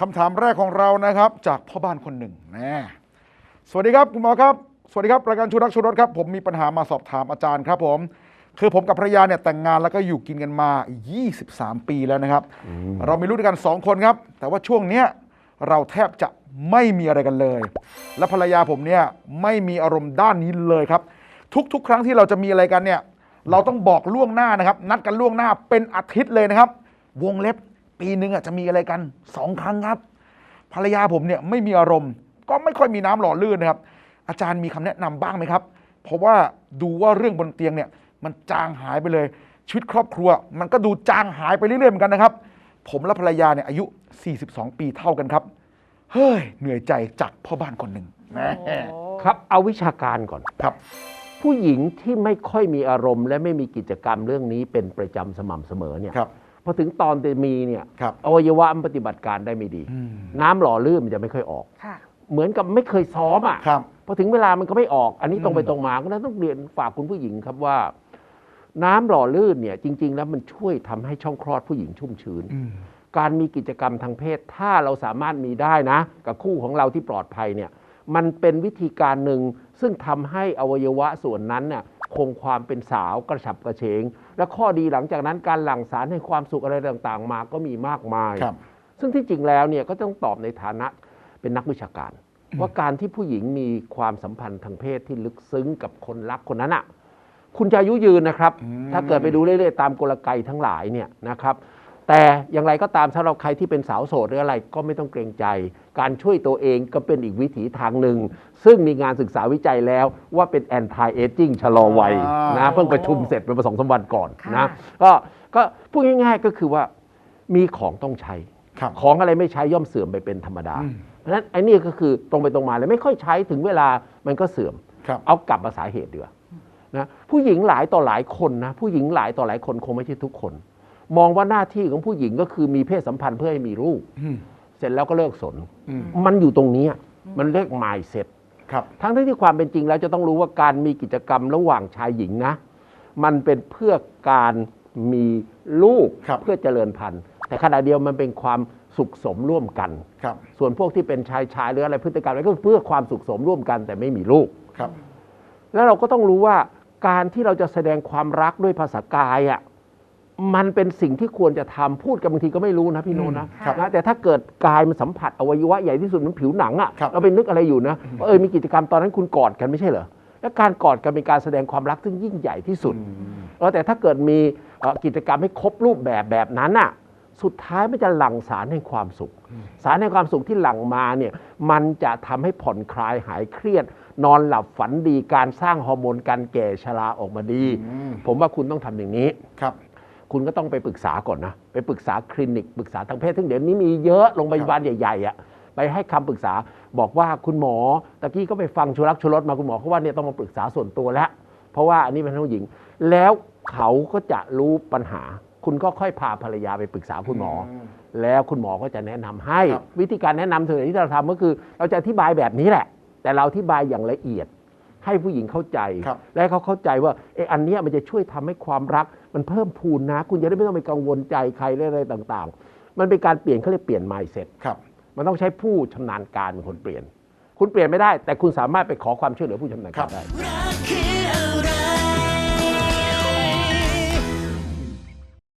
คำถามแรกของเรานะครับ จากพ่อบ้านคนหนึ่งนะสวัสดีครับคุณหมอครับ สวัสดีครับรายการชูรักชูรสครับ ผมมีปัญหามาสอบถามอาจารย์ครับผม คือผมกับภรรยาเนี่ยแต่งงานแล้วก็อยู่กินกันมา 23 ปีแล้วนะครับ เรามีลูกด้วยกัน 2 คนครับ แต่ว่าช่วงเนี้ยเราแทบจะไม่มีอะไรกันเลย และภรรยาผมเนี่ยไม่มีอารมณ์ด้านนี้เลยครับ ทุกๆ ครั้งที่เราจะมีอะไรกันเนี่ย เราต้องบอกล่วงหน้านะครับ นัดกันล่วงหน้าเป็นอาทิตย์เลยนะครับ วงเล็บ ปีหนึ่งอะจะมีอะไรกันสองครั้งครับ ภรรยาผมเนี่ยไม่มีอารมณ์ ก็ไม่ค่อยมีน้ำหล่อลื่นนะครับ อาจารย์มีคำแนะนำบ้างไหมครับ เพราะว่าดูว่าเรื่องบนเตียงเนี่ยมันจางหายไปเลย ชีวิตครอบครัว มันก็ดูจางหายไปเรื่อยๆเหมือนกันนะครับ ผมและภรรยาเนี่ยอายุ 42 ปีเท่ากันครับ เฮ้ยเหนื่อยใจจากพ่อบ้านคนหนึ่งแหมครับเอาวิชาการก่อนครับ ผู้หญิงที่ไม่ค่อยมีอารมณ์ และไม่มีกิจกรรมเรื่องนี้เป็นประจำสม่ำเสมอเนี่ยครับ พอถึงตอนจะมีเนี่ยครับอวัยวะมันปฏิบัติการได้ไม่ดี อืมน้ำหล่อลื่นมันจะไม่ค่อยออก ค่ะ เหมือนกับไม่เคยซ้อมอะ ครับ พอถึงเวลามันก็ไม่ออก อันนี้ตรงไปอืมตรงมาก็ต้องเรียนฝากคุณผู้หญิงครับว่า น้ำหล่อลื่นเนี่ย จริง ๆ แล้วมันช่วยทำให้ช่องคลอดผู้หญิงชุ่มชื้น อืม การมีกิจกรรมทางเพศ ถ้าเราสามารถมีได้นะ กับคู่ของเราที่ปลอดภัยเนี่ย มันเป็นวิธีการหนึ่งซึ่งทำให้อวัยวะส่วนนั้นเนี่ย คงความเป็นสาวกระฉับกระเฉง และข้อดีหลังจากนั้นการหลั่งสารให้ความสุขอะไรต่างๆ มาก็มีมากมาย ครับ ซึ่งที่จริงแล้วเนี่ยก็ต้องตอบในฐานะเป็นนักวิชาการ ว่าการที่ผู้หญิงมีความสัมพันธ์ทางเพศที่ลึกซึ้งกับคนรักคนนั้นอะ คุณจะอายุยืนนะครับอืมถ้าเกิดไปดูเรื่อยๆตามกลไกทั้งหลายเนี่ยนะครับ แต่อย่างไรก็ตามสำหรับใครที่เป็นสาวโสดหรืออะไรก็ไม่ต้องเกรงใจ การช่วยตัวเองก็เป็นอีกวิถีทางหนึ่ง ซึ่งมีงานศึกษาวิจัยแล้วว่าเป็น anti aging ชะลอวัยอ่านนะเพิ่งประชุมเสร็จไปประสองสามวันก่อนค่ะนะก็ก็พูดง่ายๆก็คือว่ามีของต้องใช้ครับของอะไรไม่ใช้ย่อมเสื่อมไปเป็นธรรมดาอืมเพราะฉะนั้นไอ้นี่ก็คือตรงไปตรงมาเลยไม่ค่อยใช้ถึงเวลามันก็เสื่อมครับเอากลับมาสาเหตุดีกว่านะผู้หญิงหลายต่อหลายคนนะผู้หญิงหลายต่อหลายคนคงไม่ใช่ทุกคน มองว่าหน้าที่ของผู้หญิงก็คือมีเพศสัมพันธ์เพื่อให้มีลูกอืมเสร็จแล้วก็เลิกสนอืมมันอยู่ตรงนี้มันเรียก mindset ครับทั้งที่ความเป็นจริงแล้วจะต้องรู้ว่าการมีกิจกรรมระหว่างชายหญิงนะ มันเป็นเพื่อการมีลูกครับเพื่อเจริญพันธุ์ แต่ขณะเดียวมันเป็นความสุขสมร่วมกันครับ ส่วนพวกที่เป็นชายชายหรืออะไรพฤติกรรมอะไรก็เพื่อความสุขสมร่วมกันแต่ไม่มีลูกครับ แล้วเราก็ต้องรู้ว่าการที่เราจะแสดงความรักด้วยภาษากายอะ มันเป็นสิ่งที่ควรจะทำพูดกันบางทีก็ไม่รู้นะพี่โนตนะครับนะแต่ถ้าเกิดกายมันสัมผัสอวัยวะใหญ่ที่สุดมันผิวหนังอะครับเราไปนึกอะไรอยู่นะว่าเออมีกิจกรรมตอนนั้นคุณกอดกันไม่ใช่เหรอและการกอดกันเป็นการแสดงความรักซึ่งยิ่งใหญ่ที่สุดเออแต่ถ้าเกิดมีเอ่อกิจกรรมให้ครบรูปแบบแบบนั้นน่ะสุดท้ายมันจะหลั่งสารแห่งความสุข สารแห่งความสุขที่หลั่งมาเนี่ยมันจะทำให้ผ่อนคลายหายเครียด นอนหลับฝันดีการสร้างฮอร์โมนการแก่ชราออกมาดีอืมผมว่าคุณต้องทำอย่างนี้ครับ คุณก็ต้องไปปรึกษาก่อนนะ ไปปรึกษาคลินิกปรึกษาทางเพศซึ่งเดี๋ยวนี้มีเยอะโรงพยาบาลใหญ่ๆอะไปให้คำปรึกษาบอกว่าคุณหมอตะกี้ก็ไปฟังชุรักชุรสมาคุณหมอเขาว่าเนี่ยต้องมาปรึกษาส่วนตัวแล้ว เพราะว่าอันนี้เป็นผู้หญิง แล้วเขาก็จะรู้ปัญหา คุณก็ค่อยพาภรรยาไปปรึกษาคุณหมออมแล้วคุณหมอก็จะแนะนำให้ครับวิธีการแนะนำส่วนใหญ่ที่เราทำก็คือ เราจะอธิบายแบบนี้แหละ แต่เราอธิบายอย่างละเอียด ให้ผู้หญิงเข้าใจ ครับ และให้เขาเข้าใจว่าเอออันเนี้ยมันจะช่วยทำให้ความรัก มันเพิ่มพูนนะ คุณจะได้ไม่ต้องไปกังวลใจใครเรื่องอะไรต่างๆ มันเป็นการเปลี่ยนเขาเรียกเปลี่ยน mindset ครับ มันต้องใช้ผู้ชำนาญการเป็นคนเปลี่ยน คุณเปลี่ยนไม่ได้ แต่คุณสามารถไปขอความช่วยเหลือผู้ชำนาญการได้ รักคือ